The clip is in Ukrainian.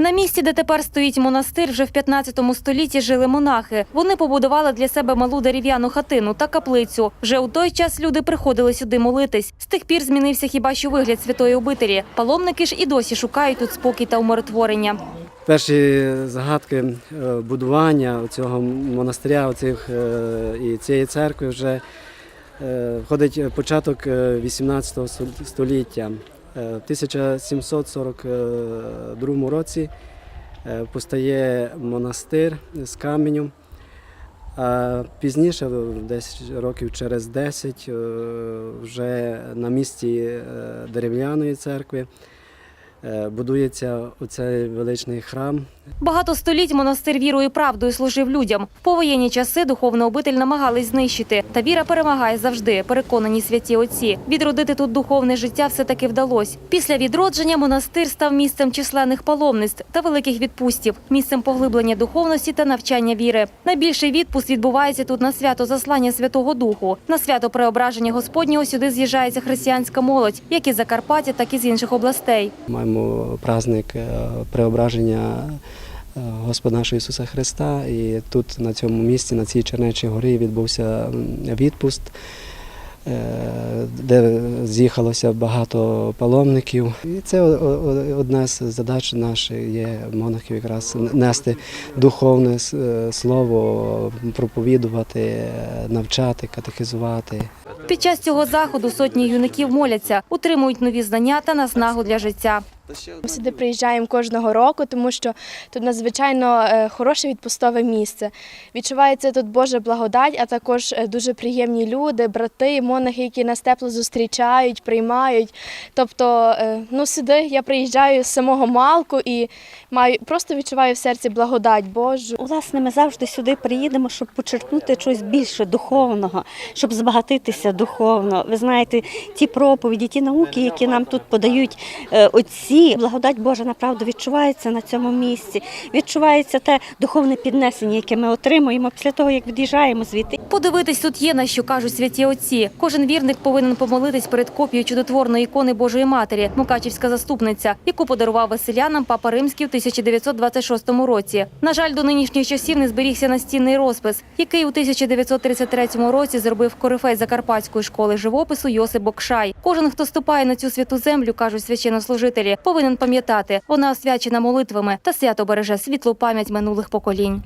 На місці, де тепер стоїть монастир, вже в 15 столітті жили монахи. Вони побудували для себе малу дерев'яну хатину та каплицю. Вже у той час люди приходили сюди молитись. З тих пір змінився хіба що вигляд святої обителі. Паломники ж і досі шукають тут спокій та умиротворення. Перші загадки е, будування цього монастиря оцих, е, і цієї церкви вже е, входить початок е, 18 стол- століття. Е, В 1742 році е, постає монастир з каменю. А пізніше, десь років через 10, е, вже на місці е, дерев'яної церкви е, будується оцей величний храм, Багато століть монастир вірою і правдою служив людям. В повоєнні часи духовну обитель намагались знищити. Та віра перемагає завжди, переконані святі отці. Відродити тут духовне життя все-таки вдалося. Після відродження монастир став місцем численних паломництв та великих відпустів, місцем поглиблення духовності та навчання віри. Найбільший відпуст відбувається тут на свято заслання Святого Духу. На свято преображення Господнього сюди з'їжджається християнська молодь, як із Закарпаття, так і з інших областей. Маємо праздник е, преображення е, Господа нашого Ісуса Христа. І тут на цьому місці, на цій Чернечій горі, відбувся відпуст, е, де з'їхалося багато паломників. І це одна з задач наших є монахів якраз нести духовне слово, проповідувати, навчати, катехизувати. Під час цього заходу сотні юнаків моляться, утримують нові знання та наснагу для життя. Ми сюди приїжджаємо кожного року, тому що тут надзвичайно е, хороше відпустове місце. Відчувається тут Божа благодать, а також е, дуже приємні люди, брати, монахи, які нас тепло зустрічають, приймають. Тобто, е, ну сюди я приїжджаю з самого малку і маю просто відчуваю в серці благодать Божу. Власне, ми завжди сюди приїдемо, щоб почерпнути щось більше духовного, щоб збагатитися духовно. Ви знаєте, ті проповіді, ті науки, які нам тут подають е, отці, благодать Божа направду відчувається на цьому місці. Відчувається те духовне піднесення, яке ми отримуємо після того, як від'їжджаємо звідти. Подивитись тут є на що кажуть святі отці. Кожен вірник повинен помолитись перед копією чудотворної ікони Божої Матері, Мукачівська заступниця, яку подарував веселянам Папа Римський у 1926 році. На жаль, до нинішніх часів не зберігся настінний розпис, який у 1933 році зробив корифей Закарпатської школи живопису Йосип Бокшай. Кожен, хто ступає на цю святу землю, кажуть священнослужителі, повинен пам'ятати, вона освячена молитвами та свято береже світлу пам'ять минулих поколінь.